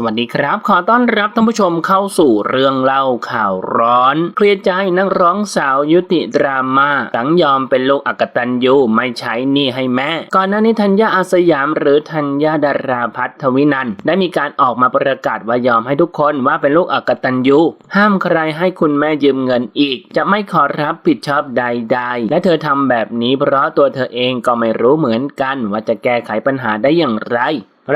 สวัสดีครับ ขอต้อนรับท่านผู้ชมเข้าสู่เรื่องเล่าข่าวร้อน เคลียร์ใจนักร้องสาวยุติดราม่าตั้งยอมเป็นลูกอักตันยูไม่ใช้หนี้ให้แม่ ก่อนหน้านี้ธัญญาอาสยามหรือธัญญาดาราพัฒวินันท์ได้มีการออกมาประกาศว่ายอมให้ทุกคนว่าเป็นลูกอักตันยูห้ามใครให้คุณแม่ยืมเงินอีก จะไม่ขอรับผิดชอบใด ๆ และเธอทำแบบนี้เพราะตัวเธอเองก็ไม่รู้เหมือนกันว่าจะแก้ไขปัญหาได้อย่างไร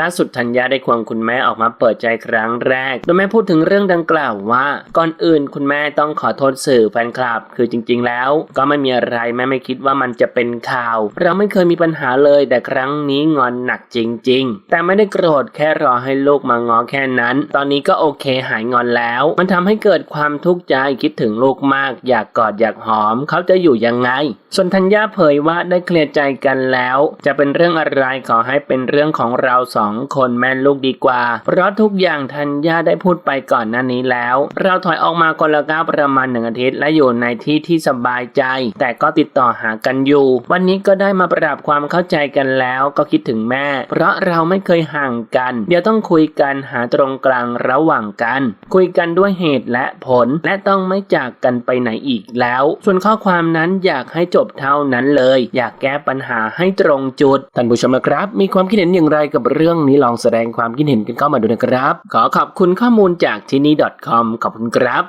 ล่าสุดธัญญาได้ควงคุณแม่ออกมาเปิดใจครั้งแรก โดยแม่พูดถึงเรื่องดังกล่าวว่า ก่อนอื่นคุณแม่ต้องขอโทษสื่อแฟนคลับ คือจริง ๆ แล้ว ก็ไม่มีอะไรแม่ไม่คิดว่ามันจะเป็นข่าว เราไม่เคยมีปัญหาเลยแต่ครั้งนี้งอนหนักจริง ๆ แต่ไม่ได้โกรธแค่รอให้ลูกมางอแค่นั้น ตอนนี้ก็โอเคหายงอนแล้ว มันทำให้เกิดความทุกข์ใจคิดถึงลูกมาก อยากกอดอยากหอม เขาจะอยู่ยังไง ส่วนธัญญาเผยว่าได้เคลียร์ใจกันแล้ว จะเป็นเรื่องอะไรขอให้เป็นเรื่องของเราสององคนแม่ลูกดีกว่า เพราะทุกอย่างธัญญาได้พูดไปก่อนหน้านี้แล้ว เราถอยออกมาคนละก้าวประมาณหนึ่งอาทิตย์และอยู่ในที่ที่สบายใจ แต่ก็ติดต่อหากันอยู่ วันนี้ก็ได้มาปรับความเข้าใจกันแล้วก็คิดถึงแม่ เพราะเราไม่เคยห่างกัน เดี๋ยวต้องคุยกันหาตรงกลางระหว่างกัน คุยกันด้วยเหตุและผลและต้องไม่จากกันไปไหนอีกแล้ว ส่วนข้อความนั้นอยากให้จบเท่านั้นเลย อยากแก้ปัญหาให้ตรงจุดท่านผู้ชมนะครับ มีความคิดเห็นอย่างไรกับเรื่องรื่องนี้ลองแสดงความคิดเห็นกันเข้ามาดูนะครับ ขอขอบคุณข้อมูลจากที่นี่ .com ขอบคุณครับ